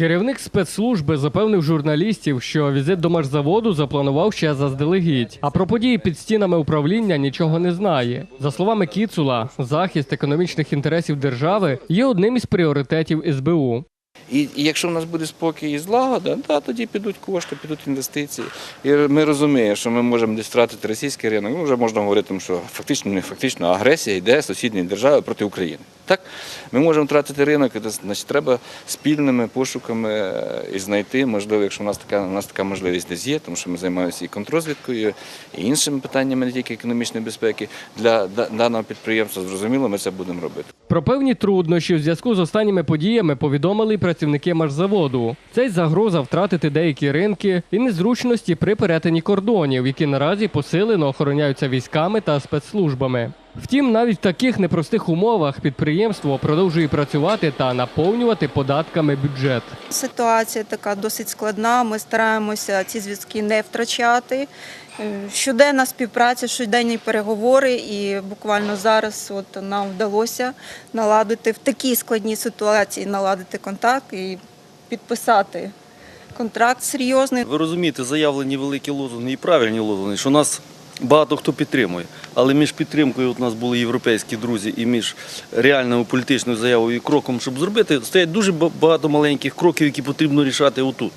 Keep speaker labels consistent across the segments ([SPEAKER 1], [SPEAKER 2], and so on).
[SPEAKER 1] Керівник спецслужби запевнив журналістів, що візит до марзаводу запланував ще заздалегідь. А про події під стінами управління нічого не знає. За словами Кіцула, захист економічних інтересів держави є одним із пріоритетів СБУ.
[SPEAKER 2] І, і якщо в нас буде спокій і злагода, да, тоді підуть кошти, підуть інвестиції. І ми розуміємо, що ми можемо десь втратити російський ринок. Ну, вже можна говорити, що фактично не фактично агресія йде сусідньої держави проти України. Так? Ми можемо втратити ринок, значить, треба спільними пошуками е, і знайти, можливо, якщо в нас така, у нас така можливість десь є, тому що ми займаємося і контрозвідкою, і іншими питаннями, не тільки економічної безпеки. Для даного підприємства зрозуміло, ми це будемо робити.
[SPEAKER 1] Про певні труднощі в зв'язку з останніми подіями повідомили працівники марзаводу. Це й загроза втратити деякі ринки і незручності при перетині кордонів, які наразі посилено охороняються військами та спецслужбами. Втім, навіть в таких непростих умовах підприємство продовжує працювати та наповнювати податками бюджет.
[SPEAKER 3] Ситуація така досить складна. Ми стараємося ці зв'язки не втрачати. Е, Щоденна співпраця, щоденні переговори, і буквально зараз от нам вдалося наладити в такій складній ситуації наладити контакт і підписати контракт серйозний.
[SPEAKER 4] Ви розумієте, заявлені великі лозунги і правильні лозунги, що нас багато хто підтримує. Але між підтримкою от у нас були європейські друзі, і між реальною політичною заявою і кроком, щоб зробити, стоять дуже багато маленьких кроків, які потрібно рішати отут.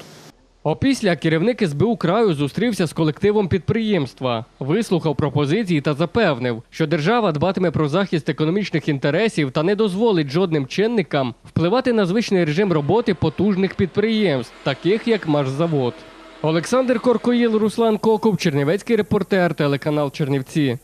[SPEAKER 1] Опісля керівник СБУ краю зустрівся з колективом підприємства, вислухав пропозиції та запевнив, що держава дбатиме про захист економічних інтересів та не дозволить жодним чинникам впливати на звичний режим роботи потужних підприємств, таких як Машзавод. Олександр Коркоїл, Руслан Кокуб, Чернівецький репортер, телеканал Чернівці.